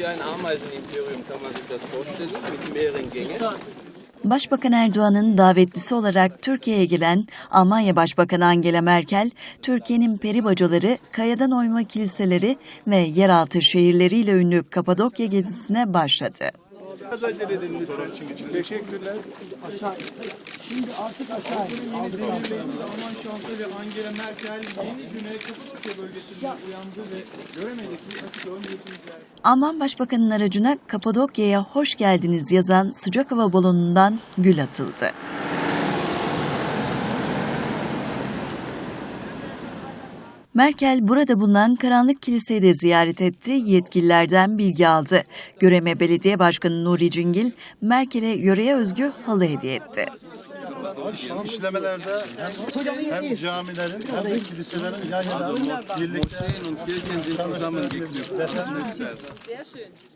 wie ein Ameisenimperium kann man sich das vorstellen, mit mehreren Gängen. Başbakan Erdoğan'ın davetlisi olarak Türkiye'ye gelen Almanya Başbakanı Angela Merkel, Türkiye'nin peribacaları, kayadan oyma kiliseleri ve yeraltı şehirleriyle ünlü Kapadokya gezisine başladı. Biraz acele edin lütfen. Teşekkürler. Şimdi artık aşağı in. Alman şansölye Angela Merkel yeni Güney Kıbrıs bölgesinde uyandı ve göremedik bir açık Alman Başbakanı'nın aracına Kapadokya'ya hoş geldiniz yazan sıcak hava balonundan gül atıldı. Merkel burada bulunan karanlık kiliseyi de ziyaret etti, yetkililerden bilgi aldı. Göreme Belediye Başkanı Nuri Cingil, Merkel'e yöreye özgü halı hediye etti. işlemelerde hem, camilerin hem de kiliselerin yan yana birlikte Moscheen und